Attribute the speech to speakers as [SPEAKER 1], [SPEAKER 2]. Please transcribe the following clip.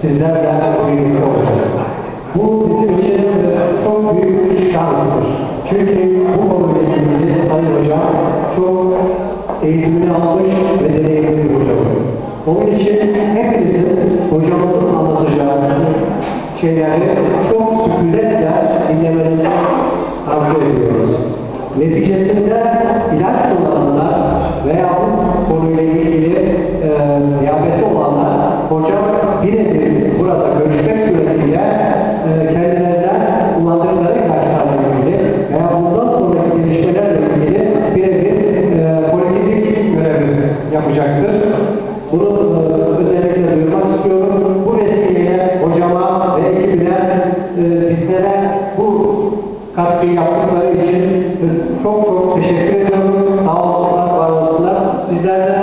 [SPEAKER 1] sizlerden birlikte olacak. Bu bizim için çok büyük bir şanstır. Çünkü bu konuyla ilgili Sayın Hocam çok eğitimini almış ve deneyimli bir hocamız. Onun için hepinizin hocamızın anlatacağı şeyleri çok sükunetle dinlemenizi tavsiye ediyoruz. Neticesinde ilaç kullanmak birebir burada görüşmek suretiyle e, kendilerinden kullandıkları ilaçlarla ilgili veya bundan sonraki gelişmelerle ilgili birebir e, politik görevi yapacaktır. Bunu e, özellikle duyurmak istiyorum. Bu vesileyle hocama ve ekibine e, bizlere bu katkıyı yaptıkları için e, çok çok teşekkür ediyorum. Sağ olsunlar, var olsunlar. Sizlerden